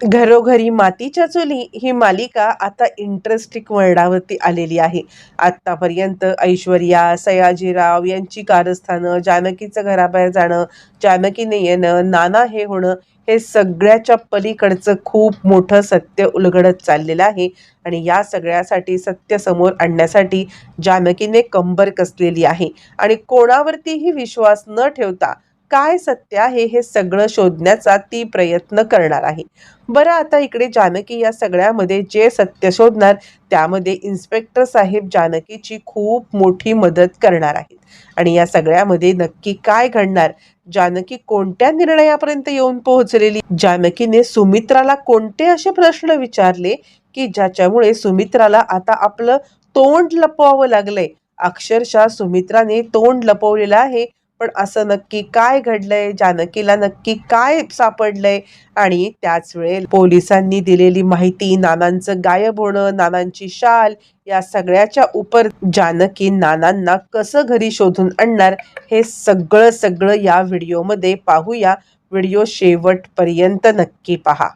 घरोघरी मातीच्या चुली ही मालिका आता इंटरेस्टिंग वळणावरती आलेली आहे. आत्तापर्यंत ऐश्वर्या सयाजीराव यांची कारस्थानं जानकीचं घराबाहेर जाणं जानकीने येणं नाना हे होणं हे सगळ्याच्या पलीकडचं खूप मोठं सत्य उलगडत चाललेलं आहे. आणि या सगळ्यासाठी सत्य समोर आणण्यासाठी जानकीने कंबर कसलेली आहे. आणि कोणावरतीही विश्वास न ठेवता काय सत्य आहे हे सगळं शोधण्याचा ती प्रयत्न करणार आहे. बरं आता इकडे जानकी या सगळ्यामध्ये जे सत्य शोधणार त्यामध्ये इन्स्पेक्टर साहेब जानकीची खूप मोठी मदत करणार आहेत. आणि या सगळ्यामध्ये नक्की काय घडणार? जानकी कोणत्या निर्णयापर्यंत येऊन पोहोचलेली? जानकीने सुमित्राला कोणते असे प्रश्न विचारले की ज्याच्यामुळे सुमित्राला आता आपलं तोंड लपवावं लागलंय? अक्षरशः सुमित्राने तोंड लपवलेलं आहे. पण असं नक्की काय घडलंय जानकीला नक्की काय सापडलंय आणि त्याच वेळेला पोलिसांनी दिलेली माहिती नानांचं गायब होणं नानांची शाल या सगळ्याच्या उपर जानकी नानांना कसं घरी शोधून आणणार हे सगळं सगळं या व्हिडिओमध्ये पाहूया. व्हिडिओ शेवटपर्यंत नक्की पहा.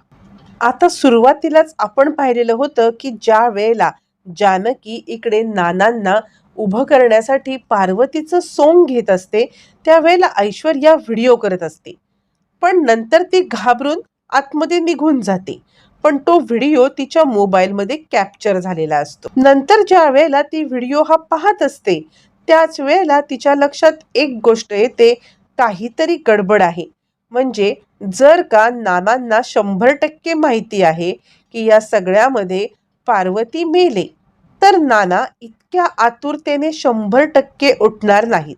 आता सुरुवातीलाच आपण पाहिलेलं होतं की ज्या वेळेला जानकी इकडे नानांना उभं करण्यासाठी पार्वतीचं सोंग घेत असते त्यावेळेला ऐश्वर्या व्हिडिओ करत असते. पण नंतर ती घाबरून आतमध्ये निघून जाते. पण तो व्हिडिओ तिच्या मोबाईलमध्ये कॅप्चर झालेला असतो. नंतर ज्या वेळेला ती व्हिडिओ हा पाहत असते त्याच वेळेला तिच्या लक्षात एक गोष्ट येते काहीतरी गडबड आहे. म्हणजे जर का नानांना शंभर टक्के माहिती आहे की या सगळ्यामध्ये पार्वती मेले तर नाना इतक्या आतुरतेने शंभर टक्के उठणार नाहीत.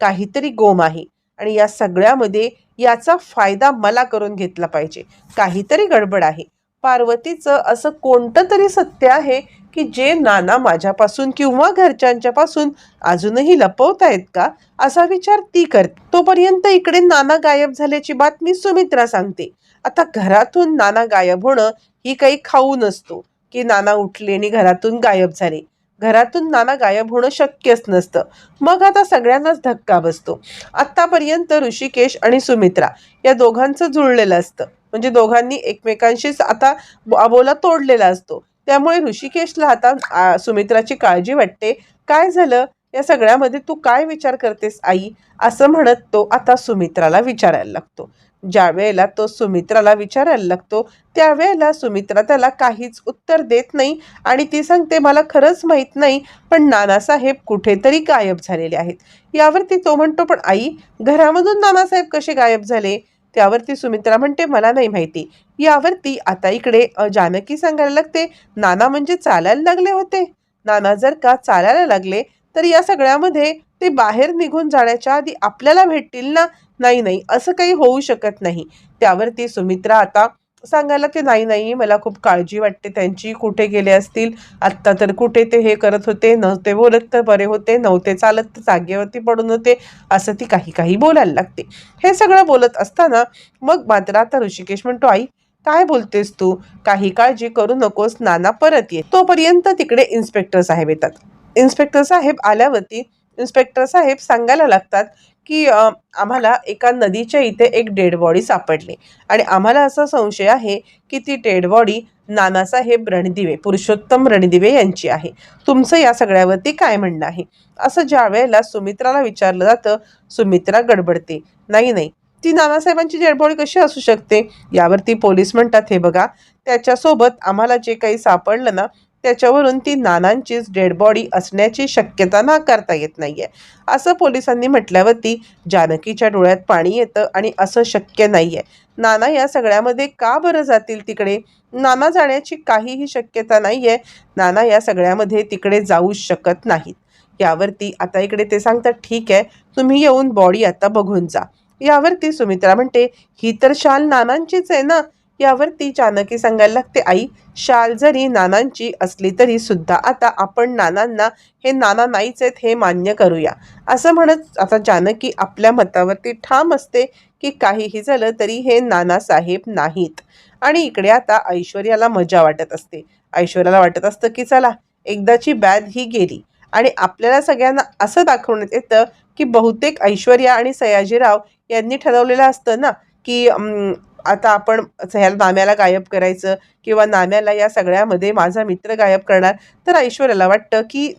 काहीतरी गोम आहे आणि या सगळ्यामध्ये याचा फायदा मला करून घेतला पाहिजे. काहीतरी गडबड आहे. पार्वतीचं असं कोणतं तरी सत्य आहे की जे नाना माझ्यापासून किंवा घरच्यांच्यापासून अजूनही अजूनही लपवतायत का? असा विचार ती करते. तोपर्यंत इकडे नाना गायब झाल्याची बातमी सुमित्रा सांगते. आता घरातून नाना गायब होणं ही काही खाऊ नसतो. की नाना उठले आणि घरातून गायब झाले. घरातून नाना गायब होणं शक्यच नसतं. मग आता सगळ्यांनाच धक्का बसतो. आत्तापर्यंत ऋषिकेश आणि सुमित्रा या दोघांचं जुळलेलं असतं. म्हणजे दोघांनी एकमेकांशीच आता अबोला तोडलेला असतो. त्यामुळे ऋषिकेशला आता सुमित्राची काळजी वाटते. काय झालं? या सगळ्यामध्ये तू काय विचार करतेस आई? असं म्हणत तो आता सुमित्राला विचारायला लागतो. ज्या वेळेला तो सुमित्राला विचारायला लागतो त्यावेळेला सुमित्रा त्याला काहीच उत्तर देत नाही आणि ती सांगते मला खरंच माहीत नाही पण नानासाहेब कुठेतरी गायब झालेले आहेत. यावरती तो म्हणतो पण आई घरामधून नानासाहेब कसे गायब झाले? त्यावरती सुमित्रा म्हणते मला नाही माहिती. यावरती आता इकडे जानकी सांगायला लागते नाना म्हणजे चालायला लागले होते. नाना जर का चालायला लागले तर या सगळ्यामध्ये ते बाहेर निघून जाण्याच्या आधी आपल्याला भेटतील ना? नाही नाही. असं काही होऊ शकत नाही. त्यावरती सुमित्रा आता सांगायला की नाही नाही मला खूप काळजी वाटते. त्यांची कुठे गेले असतील? आत्ता तर कुठे ते हे करत होते? नव्हते बोलत तर बरे होते. नव्हते चालत तर जागेवरती पडून होते. असं ती काही काही बोलायला लागते. हे सगळं बोलत असताना मग मात्र आता ऋषिकेश म्हणतो आई काय बोलतेस तू? काही काळजी करू नकोस. नाना परत ये. तोपर्यंत तिकडे इन्स्पेक्टर साहेब येतात. इन्स्पेक्टर साहेब आल्यावरती इन्स्पेक्टर साहेब सांगायला लागतात की आम्हाला एका नदीच्या इथे एक डेड बॉडी सापडली. आणि आम्हाला असा संशय आहे की ती डेड बॉडी नानासाहेब रणदिवे पुरुषोत्तम रणदिवे यांची आहे. तुमचं या सगळ्यावरती काय म्हणणं आहे? असं ज्या वेळेला सुमित्राला विचारलं जातं सुमित्रा गडबडते. नाही नाही. ती नानासाहेबांची डेड बॉडी कशी असू शकते? यावरती पोलीस म्हणतात हे बघा त्याच्यासोबत आम्हाला जे काही सापडलं ना त्याच्यावरून ती नानांचीच डेड बॉडी असण्याची शक्यता नाकारता येत नाही आहे असं पोलिसांनी म्हटल्यावरती जानकीच्या डोळ्यात पाणी येतं आणि असं शक्य नाही आहे नाना या सगळ्यामध्ये का बरं जातील तिकडे? नाना जाण्याची काहीही शक्यता नाही आहे नाना या सगळ्यामध्ये तिकडे जाऊ शकत नाहीत. यावरती आता इकडे ते सांगतात ठीक आहे तुम्ही येऊन बॉडी आता बघून जा. यावरती सुमित्रा म्हणते ही तर शाल नानांचीच आहे ना. यावरती जानकी सांगायला लागते आई शाल जरी नानांची असली तरी सुद्धा आता आपण नानांना हे नाना नाहीच आहेत हे मान्य करूया. असं म्हणत आता जानकी आपल्या मतावरती ठाम असते की काहीही झालं तरी हे नानासाहेब नाहीत. आणि इकडे आता ऐश्वर्याला मजा वाटत असते. ऐश्वर्याला वाटत असतं की चला एकदाची बॅद ही गेली. आणि आपल्याला सगळ्यांना असं दाखवण्यात येतं की बहुतेक ऐश्वर्या आणि सयाजीराव यांनी ठरवलेलं असतं ना की आता आपण ह्याला नाम्याला गायब करायचं किंवा नाम्याला या सगळ्यामध्ये माझा मित्र गायब करणार तर ऐश्वर्याला वाटतं की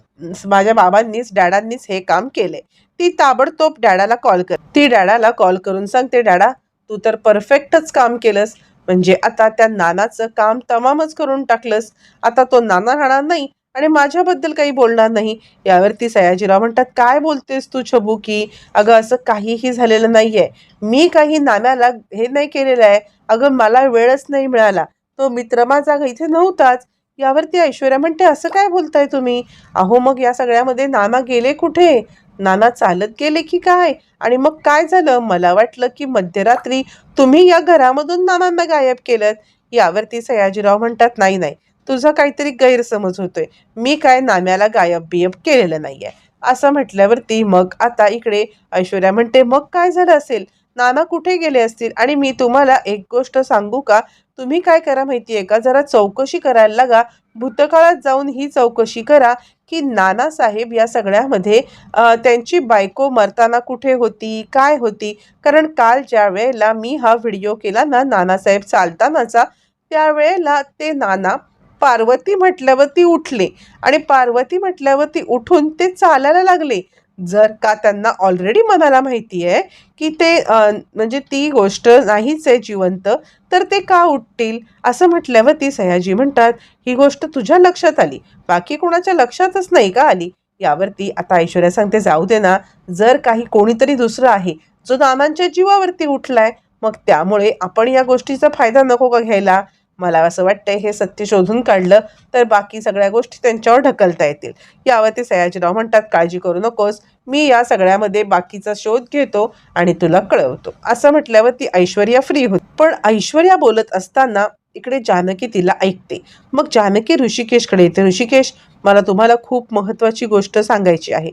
माझ्या बाबांनीच डॅडांनीच हे काम केले ती ताबडतोब डॅडाला कॉल कर. ती डॅडाला कॉल करून सांगते डॅडा तू तर परफेक्टच काम केलंस. म्हणजे आता त्या नानाचं काम तमामच करून टाकलंस. आता तो नाना राहणार नाही. आणि माझ्याबद्दल काही बोलणार नाही. यावरती सयाजीराव म्हणतात काय बोलतेस तू छबू की? अगं असं काहीही झालेलं नाही आहे मी काही नाम्याला हे नाही केलेलं आहे. अगं मला वेळच नाही मिळाला. तो मित्र माझा इथे नव्हताच. यावरती ऐश्वर्या म्हणते असं काय बोलताय तुम्ही? अहो मग या सगळ्यामध्ये नाना गेले कुठे? नाना चालत गेले की काय? आणि मग काय झालं? मला वाटलं की मध्यरात्री तुम्ही या घरामधून नानांना गायब केलं यावरती सयाजीराव म्हणतात नाही नाही. तुझा काहीतरी गैरसमज होतोय. मी काय नाम्याला गायब बियब केलेलं नाहीये. असं म्हटल्यावरती मग आता इकडे ऐश्वर्या म्हणते मग काय झालं असेल? नाना कुठे गेले असतील? आणि मी तुम्हाला एक गोष्ट सांगू का? तुम्ही काय करा माहितीये का? जरा चौकशी करायला लागा. भूतकाळात जाऊन ही चौकशी करा की नाना साहेब या सगळ्यामध्ये त्यांची बायको मरताना कुठे होती? काय होती? कारण काल ज्या वेळेला मी हा व्हिडिओ केला ना नानासाहेब चालतानाचा त्यावेळेला ते नाना पार्वती म्हटल्यावर ती उठली आणि पार्वती म्हटल्यावर ती उठून ते चालायला लागले. जर का त्यांना ऑलरेडी मनाला माहिती आहे की ते म्हणजे ती गोष्ट नाहीच आहे जिवंत तर ते का उठतील? असं म्हटल्यावर ती सयाजी म्हणतात ही गोष्ट तुझ्या लक्षात आली. बाकी कोणाच्या लक्षातच नाही का आली? यावरती आता ऐश्वर्या सांगते जाऊ दे ना. जर काही कोणीतरी दुसरं आहे जो नानांच्या जीवावरती उठलाय मग त्यामुळे आपण या गोष्टीचा फायदा नको का घ्यायला? मला असं वाटतं हे सत्य शोधून काढलं तर बाकी सगळ्या गोष्टी त्यांच्यावर ढकलता येतील. यावरती सयाजीराव म्हणतात काळजी करू नकोस. मी या सगळ्यामध्ये बाकीचा शोध घेतो आणि तुला कळवतो. असं म्हटल्यावर ती ऐश्वर्या फ्री होती. पण ऐश्वर्या बोलत असताना इकडे जानकी तिला ऐकते. मग जानकी ऋषिकेशकडे येते. ऋषिकेश मला तुम्हाला खूप महत्वाची गोष्ट सांगायची आहे.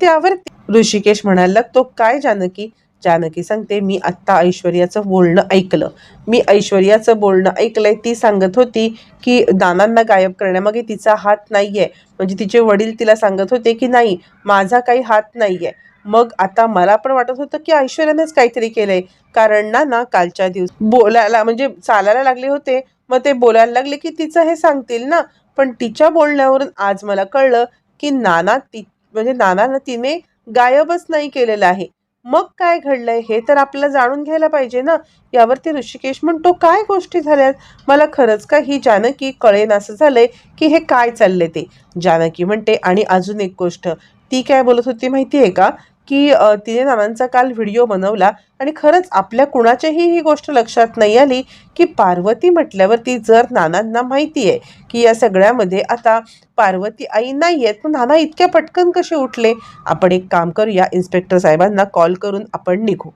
त्यावर ऋषिकेश म्हणायला लागतो काय जानकी? जानकी सांगते मी आत्ता ऐश्वर्याचं बोलणं ऐकलं. मी ऐश्वर्याचं बोलणं ऐकलंय ती सांगत होती की दानांना गायब करण्यामागे तिचा हात नाही आहे म्हणजे तिचे वडील तिला सांगत होते की नाही माझा काही हात नाही आहे मग आता मला पण वाटत होतं की ऐश्वर्यानेच काहीतरी केलंय. कारण ना ना कालच्या दिवस बोलायला म्हणजे चालायला लागले होते. मग ते बोलायला लागले की तिचं हे सांगतील ना. पण तिच्या बोलण्यावरून आज मला कळलं की नाना ती म्हणजे नानानं तिने गायबच नाही केलेलं आहे. मग काय घडलंय हे तर आपल्याला जाणून घ्यायला पाहिजे ना? यावरती ऋषिकेश म्हणतो काय गोष्टी झाल्यात? मला खरंच का ही जानकी कळेन असं झालंय की हे काय चाललंय ते? जानकी म्हणते आणि अजून एक गोष्ट. ती काय बोलत होती माहिती आहे का? की तिने नानांचा काल व्हिडिओ बनवला आणि खरंच आपल्या कुणाच्याही ही गोष्ट लक्षात नाही आली की पार्वती म्हटल्यावरती जर नानांना माहिती आहे की या सगळ्यामध्ये आता पार्वती आई नाही आहेत पण नाना इतक्या पटकन कसे उठले? आपण एक काम करूया इन्स्पेक्टर साहेबांना कॉल करून आपण निघू.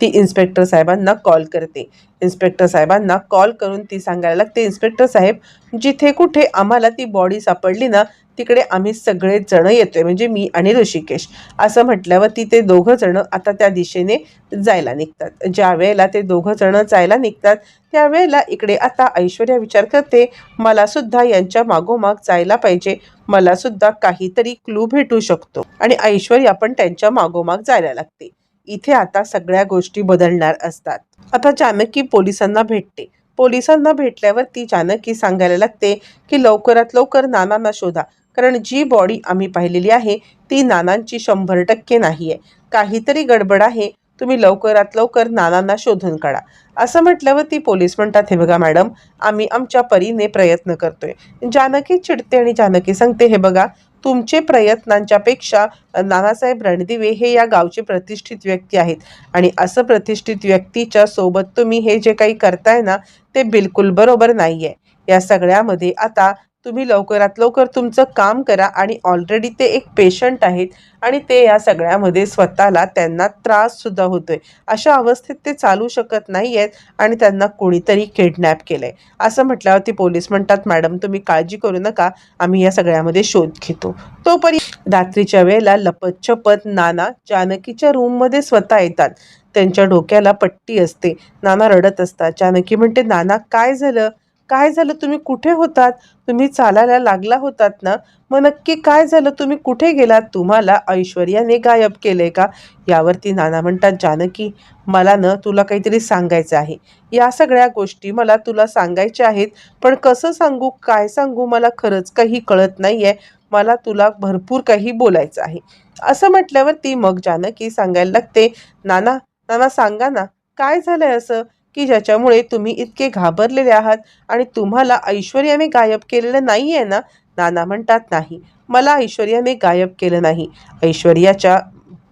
ती इन्स्पेक्टर साहेबांना कॉल करते. इन्स्पेक्टर साहेबांना कॉल करून ती सांगायला लागते. इन्स्पेक्टर साहेब जिथे कुठे आम्हाला ती बॉडी सापडली ना तिकडे आम्ही सगळे जण येतोय म्हणजे मी आणि ऋषिकेश. असं म्हटल्यावर ती ते दोघं जण आता त्या दिशेने जायला निघतात. ज्या वेळेला ते दोघं जण जायला निघतात त्यावेळेला इकडे आता ऐश्वर्या विचार करते मलासुद्धा यांच्या मागोमाग जायला पाहिजे. मलासुद्धा काहीतरी क्लू भेटू शकतो. आणि ऐश्वर्या पण त्यांच्या मागोमाग जायला लागते. इथे आता सगळ्या गोष्टी बदलणार असतात. आता जानकी पोलिसांना भेटते. पोलिसांना भेटल्यावर ती जानकी सांगायला लागते की लवकरात लवकर नानांना शोधा. कारण जी बॉडी आम्ही पाहिलेली आहे ती नानांची शंभर टक्के नाही आहे काहीतरी गडबड आहे. तुम्ही लवकरात लवकर नानांना शोधून काढा. असं म्हटल्यावर ती पोलीस म्हणतात हे बघा मॅडम आम्ही आमच्या परीने प्रयत्न करतोय. जानकी चिडते आणि जानकी सांगते हे बघा तुमचे प्रयत्नांच्यापेक्षा नानासाहेब रणदिवे हे या गावचे प्रतिष्ठित व्यक्ती आहेत. आणि असं प्रतिष्ठित व्यक्तीच्या सोबत तुम्ही हे जे काही करताय ना ते बिलकुल बरोबर नाही आहे या सगळ्यामध्ये आता तुम्ही लवकरात लवकर तुमचं काम करा आणि ऑलरेडी ते एक पेशंट आहेत आणि ते या सगळ्यामध्ये स्वतःला त्यांना त्राससुद्धा होतो आहे अशा अवस्थेत ते चालू शकत नाही आहेत आणि त्यांना कोणीतरी किडनॅप केलं आहे असं म्हटल्यावर ती पोलीस म्हणतात मॅडम तुम्ही काळजी करू नका आम्ही या सगळ्यामध्ये शोध घेतो. तोपर्यंत रात्रीच्या वेळेला लपत छपत नाना जानकीच्या रूममध्ये स्वतः येतात. त्यांच्या डोक्याला पट्टी असते. नाना रडत असतात. जानकी म्हणते नाना काय झालं? काय झालं? तुम्ही कुठे होतात? तुम्ही चालायला लागला होतात ना? मग नक्की काय झालं? तुम्ही कुठे गेलात? तुम्हाला ऐश्वर्याने गायब केलंय का? यावरती नाना म्हणतात जानकी मला न तुला काहीतरी सांगायचं आहे. या सगळ्या गोष्टी मला तुला सांगायच्या आहेत. पण कसं सांगू? काय सांगू? मला खरंच काही कळत नाही आहे मला तुला भरपूर काही बोलायचं आहे. असं म्हटल्यावरती मग जानकी सांगायला लागते नाना नाना सांगा ना काय झालंय असं? की ज्याच्यामुळे तुम्ही इतके घाबरलेले आहात आणि तुम्हाला ऐश्वर्याने गायब केलेलं नाही आहे ना? नाना म्हणतात नाही मला ऐश्वर्याने गायब केलं नाही. ऐश्वर्याच्या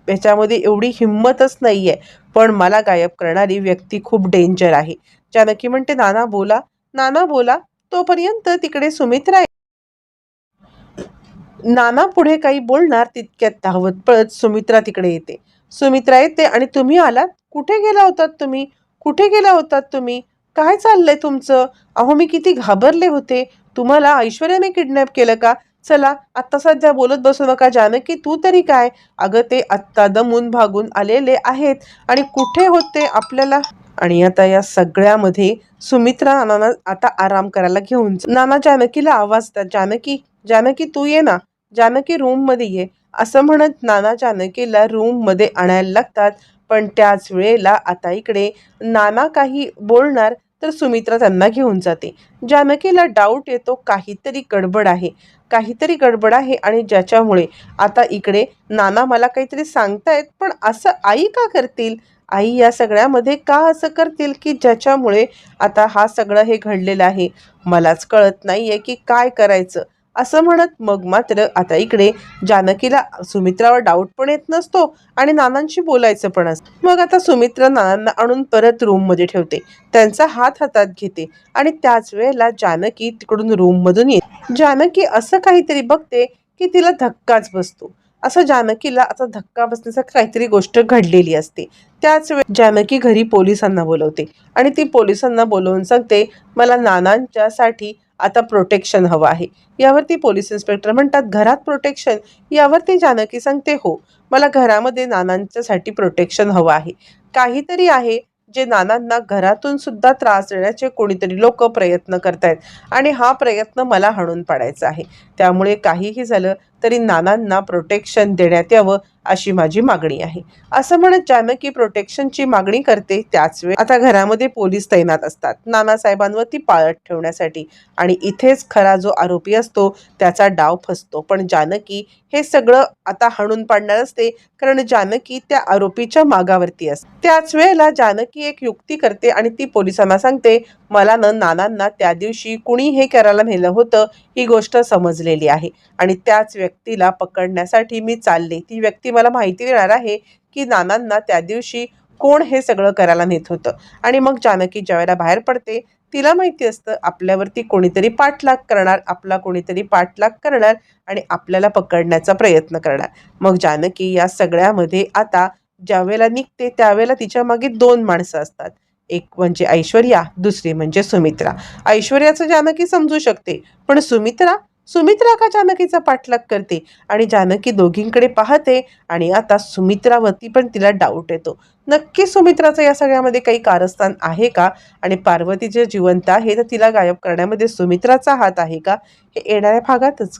याच्यामध्ये एवढी हिंमतच नाही आहे पण मला गायब करणारी व्यक्ती खूप डेंजर आहे. जानकी म्हणते नाना बोला. नाना बोला तोपर्यंत तिकडे सुमित्रा नाना पुढे काही बोलणार तितक्यात धावत. पळत सुमित्रा तिकडे येते. सुमित्रा येते आणि तुम्ही आलात? कुठे गेला होतात तुम्ही? कुठे गेला होतात तुम्ही? काय चाललंय तुमचं? अहो मी किती घाबरले होते. तुम्हाला ऐश्वर्याने किडनॅप केलं का? चला आत्ता सध्या बोलत बसू नका जानकी तू तरी काय? अगं ते आत्ता दमून भागून आलेले आहेत. आणि कुठे होते आपल्याला? आणि आता या सगळ्यामध्ये सुमित्रा नाना आता आराम करायला घेऊन नाना जानकीला आवाज द्या. जानकी जानकी तू ये ना. जानकी रूममध्ये ये. असं म्हणत नाना जानकीला रूममध्ये आणायला लागतात. पण त्याच वेळेला आता इकडे नाना काही बोलणार तर सुमित्रा त्यांना घेऊन जाते. जानकीला डाऊट येतो काहीतरी गडबड आहे. काहीतरी गडबड आहे आणि ज्याच्यामुळे आता इकडे नाना मला काहीतरी सांगतायत पण असं आई का करतील? आई या सगळ्यामध्ये का असं करतील की ज्याच्यामुळे आता हा सगळं हे घडलेलं आहे? मलाच कळत नाही आहे की काय करायचं. असं म्हणत मग मात्र आता इकडे जानकीला सुमित्रावर डाऊट पण येत नसतो आणि नानांशी बोलायचं पण असतं. मग आता सुमित्रा नानांना आणून परत रूममध्ये ठेवते. त्यांचा हात हातात घेते आणि त्याच वेळेला जानकी तिकडून रूममधून येते. जानकी असं काहीतरी बघते की तिला धक्काच बसतो. असं जानकीला आता धक्का बसण्याचा काहीतरी गोष्ट घडलेली असते. त्याच वेळ जानकी घरी पोलिसांना बोलवते आणि ती पोलिसांना बोलवून सांगते मला नानांच्यासाठी आता प्रोटेक्शन हवं आहे. यावरती पोलीस इन्स्पेक्टर म्हणतात घरात प्रोटेक्शन यावरती जानकी सांगते हो मला घरामध्ये नानांच्यासाठी प्रोटेक्शन हवं आहे. काहीतरी आहे जे नानांना घरातून सुद्धा त्रास देण्याचे कोणीतरी लोक प्रयत्न करतायत. आणि हा प्रयत्न मला हाणून पाडायचा आहे. त्यामुळे काहीही झालं तरी नानांना प्रोटेक्शन देण्यात यावं अशी माझी मागणी आहे. असं म्हणत जानकी प्रोटेक्शनची मागणी करते त्याच वेळ आता घरामध्ये पोलीस तैनात असतात. नानासाहेबांवरती पाळत ठेवण्यासाठी आणि इथेच खरा जो आरोपी असतो त्याचा डाव फसतो. पण जानकी हे सगळं आता हाणून पाडणार असते कारण जानकी त्या आरोपीच्या मागावरती असते. त्याच वेळेला जानकी एक युक्ती करते आणि ती पोलिसांना सांगते मला न नानांना त्या दिवशी कुणी हे करायला नेलं होतं ही गोष्ट समजलेली आहे. आणि त्याच व्यक्तीला पकडण्यासाठी मी चालले. ती व्यक्ती मला माहिती देणार आहे की नानांना त्या दिवशी कोण हे सगळं करायला नेत होतं. आणि मग जानकी ज्यावेळेला बाहेर पडते तिला माहिती असतं आपल्यावरती कोणीतरी पाठलाग करणार आपला कोणीतरी पाठलाग करणार आणि आपल्याला पकडण्याचा प्रयत्न करणार. मग जानकी या सगळ्यामध्ये आता ज्यावेळेला निघते त्यावेळेला तिच्यामागे दोन माणसं असतात. एक म्हणजे ऐश्वर्या दुसरी म्हणजे सुमित्रा. ऐश्वर्याचं जानकी समजू शकते पण सुमित्रा सुमित्रा का जानकीचा पाठलाग करते? आणि जानकी दोघींकडे पाहते आणि आता सुमित्रावरती पण तिला डाऊट येतो. नक्की सुमित्राचं या सगळ्यामध्ये काही कारस्थान आहे का? आणि पार्वती जे जिवंत आहे तर तिला गायब करण्यामध्ये सुमित्राचा हात आहे का? हे येणाऱ्या भागातच